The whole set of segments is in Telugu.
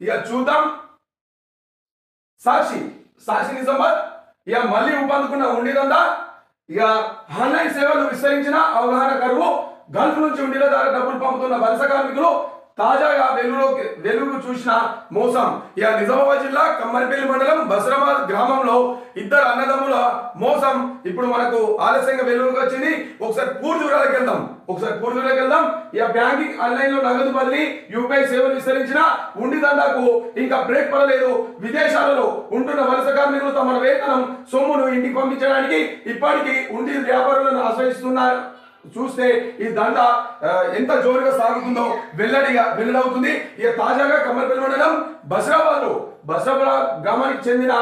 ఇక చూద్దాం. సాక్షి సాక్షి నిజామాబాద్. ఇక మళ్ళీ ఊపందుకున్న ఉండిదందా ఇక ఆన్లైన్ సేవలు విస్తరించిన అవగాహన కరువు. గల్ఫ్ నుంచి ఉండిల ద్వారా డబ్బులు పంపుతున్న వలస కార్మికులు తాజాగా వెలుగులో వెలుగు చూసిన మోసం. ఇక నిజామాబాద్ జిల్లా కమ్మరిపల్లి మండలం బసరాబాద్ గ్రామంలో ఇద్దరు అన్నదమ్ముల మోసం. ఇప్పుడు మనకు ఆలస్యంగా వెలుగులోకి వచ్చింది. ఒకసారి పూర్తి వివరాలకు వెళ్దాం. ఒకసారి పూర్తి వివరాలకు వెళ్దాం. ఇక బ్యాంకింగ్ ఆన్లైన్లో నగదు బదిలీ యూపీఐ సేవలు విస్తరించిన ఉండిదండాకు ఇంకా బ్రేక్ పడలేదు. విదేశాలలో ఉంటున్న వలస కార్మికులు తమ వేతనం సొమ్మును ఇంటికి పంపించడానికి ఇప్పటికీ ఉండి వ్యాపారులను ఆశ్రయిస్తున్నారు. చూస్తే ఈ దండ ఎంత జోరుగా సాగుతుందో వెల్లడిగా వెల్లడవుతుంది. ఇక తాజాగా కమర్పల్లి మండలం బసరాబాద్ బసరాబాద్ గ్రామానికి చెందిన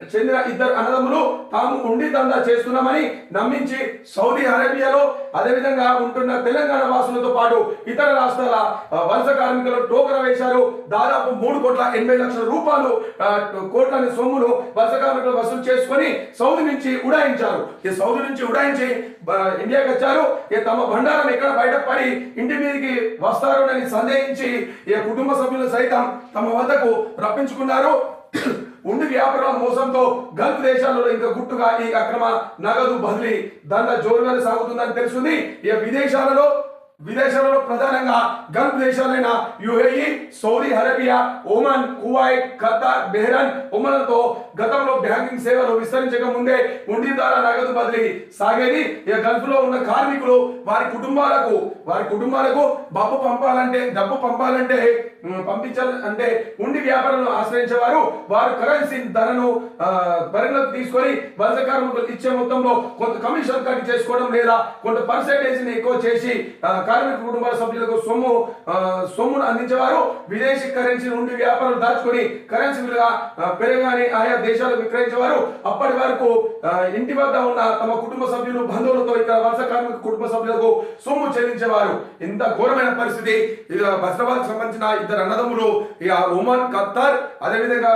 చెందిన ఇద్దరు అన్నదమ్ములు తాము ఉండి దందా చేస్తున్నామని నమ్మించి సౌదీ అరేబియాలో అదేవిధంగా ఉంటున్న తెలంగాణ వాసులతో పాటు ఇతర రాష్ట్రాల వలస కార్మికులు టోకర వేశారు. దాదాపు మూడు కోట్ల ఎనభై లక్షల రూపాయలు ఆ, కోట్ల సొమ్మును వలస కార్మికులు వసూలు చేసుకొని సౌదీ నుంచి ఉడాయించారు. ఈ సౌదీ నుంచి ఉడాయించి ఇండియాకి వచ్చారు. ఈ తమ భండారం ఎక్కడ బయటపడి ఇంటి మీదకి వస్తారు అని సందేహించి ఈ కుటుంబ సభ్యులు సైతం తమ వద్దకు రప్పించుకున్నారు. ఉండి వ్యాపారం మోసంతో గల్ఫ్ దేశాలలో ఇంకా గుట్టుగా ఈ అక్రమ నగదు బదిలీ దండ జోరుగానే సాగుతుందని తెలుస్తుంది. ఇక విదేశాలలో విదేశాలలో ప్రధానంగా Gulf దేశాలైన UAE Saudi Arabia Oman Kuwait Qatar Bahrain ఒమన్లతో గతంలో బ్యాంకింగ్ సేవలు విస్తరించక ముందే ఉండి ద్వారా నగదు బదిలీ సాగేది. ఇక గల్ఫ్లో ఉన్న కార్మికులు వారి కుటుంబాలకు వారి కుటుంబాలకు డబ్బు పంపాలంటే డబ్బు పంపాలంటే పంపించాలి అంటే ఉండి వ్యాపారంలో ఆశ్రయించేవారు. వారు కరెన్సీ ధరను ఆ, పరిగణలోకి తీసుకొని వలస కార్మికులు ఇచ్చే మొత్తంలో కొంత కమిషన్ కట్ చేసుకోవడం లేదా కొంత పర్సెంటేజ్ ఎక్కువ చేసి కార్మిక కుటుంబాల సభ్యులకు సొమ్ము సొమ్మును అందించేవారు విదేశీ కరెన్సీ నుండి వ్యాపారం దాచుకొని కరెన్సీ విలువ పెరగాని ఆయా దేశాలకు విక్రయించేవారు. అప్పటి వరకు ఇంటి వద్ద ఉన్న తమ కుటుంబ సభ్యులు బంధువులతో ఇక్కడ వలస కార్మిక కుటుంబ సభ్యులకు సొమ్ము చెల్లించేవారు. ఇంత ఘోరమైన పరిస్థితి. ఇక బస్రాబాద్ సంబంధించిన ఇద్దరు అన్నదమ్ములు ఇక ఒమన్ ఖత్తర్ అదేవిధంగా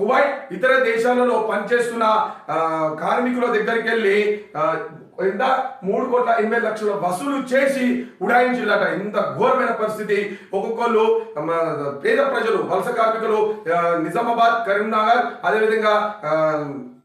కువైట్ ఇతర దేశాలలో పనిచేస్తున్న కార్మికుల దగ్గరికి వెళ్ళి ఇంత మూడు కోట్ల ఎనభై లక్షల వసూలు చేసి ఉడాయించారట ఇంత ఘోరమైన పరిస్థితి. ఒక్కొక్కళ్ళు పేద ప్రజలు వలస కార్మికులు నిజామాబాద్ కరీంనగర్ అదేవిధంగా ఆ,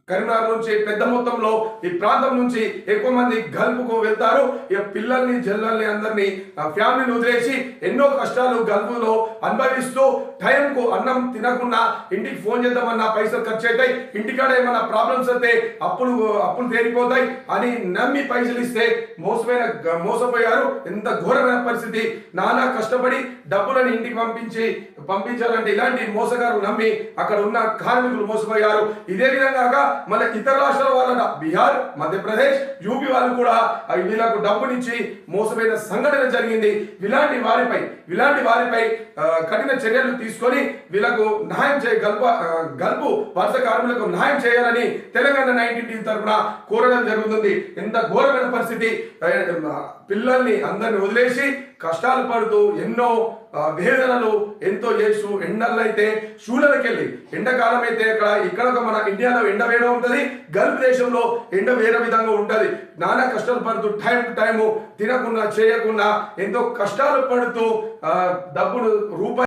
కరీంనగర్ నుంచి పెద్ద మొత్తంలో ఈ ప్రాంతం నుంచి ఎక్కువ మంది గల్ఫ్కు వెళ్తారు. ఇక పిల్లల్ని జల్లల్ని అందరినీ ఫ్యామిలీని వదిలేసి ఎన్నో కష్టాలు గల్ఫ్లో అనుభవిస్తూ టైంకు అన్నం తినకుండా ఇంటికి ఫోన్ చేద్దామన్నా పైసలు ఖర్చు అవుతాయి. ఇంటికాడ ఏమన్నా ప్రాబ్లమ్స్ అయితే అప్పులు అప్పులు తేలిపోతాయి అని నమ్మి పైసలు ఇస్తే మోసమైన మోసపోయారు. ఎంత ఘోరమైన పరిస్థితి. నానా కష్టపడి డబ్బులను ఇంటికి పంపించి పంపించాలంటే ఇలాంటి మోసగారు నమ్మి అక్కడ ఉన్న కార్మికులు మోసపోయారు. ఇదే విధంగా మన ఇతర రాష్ట్రాల వాళ్ళట బీహార్ మధ్యప్రదేశ్ యూపీ వాళ్ళు కూడా ఆ వీళ్ళకు డబ్బునిచ్చి మోసమైన సంఘటన జరిగింది. ఇలాంటి వారిపై ఇలాంటి వారిపై కఠిన చర్యలు తీసుకొని వీళ్ళకు న్యాయం చేయ గల్ప గల్పు వలస కార్మికులకు న్యాయం చేయాలని తెలంగాణ నైన్టీన్ టీవీ తరఫున కోరడం జరుగుతుంది. ఎంత ఘోరమైన పరిస్థితి. పిల్లల్ని అందరిని వదిలేసి కష్టాలు పడుతూ ఎన్నో వేదనలు ఎంతో చేస్తూ ఎండల్లో అయితే షూలకి వెళ్ళి ఎండాకాలం అయితే అక్కడ ఇక్కడ ఒక మన ఇండియాలో ఎండ వేయడం ఉంటుంది గల్ఫ్ దేశంలో ఎండ వేరే విధంగా ఉంటుంది. నానా కష్టాలు పడుతూ టైం టు టైము తినకుండా చేయకుండా ఎంతో కష్టాలు పడుతూ డబ్బులు రూపాయి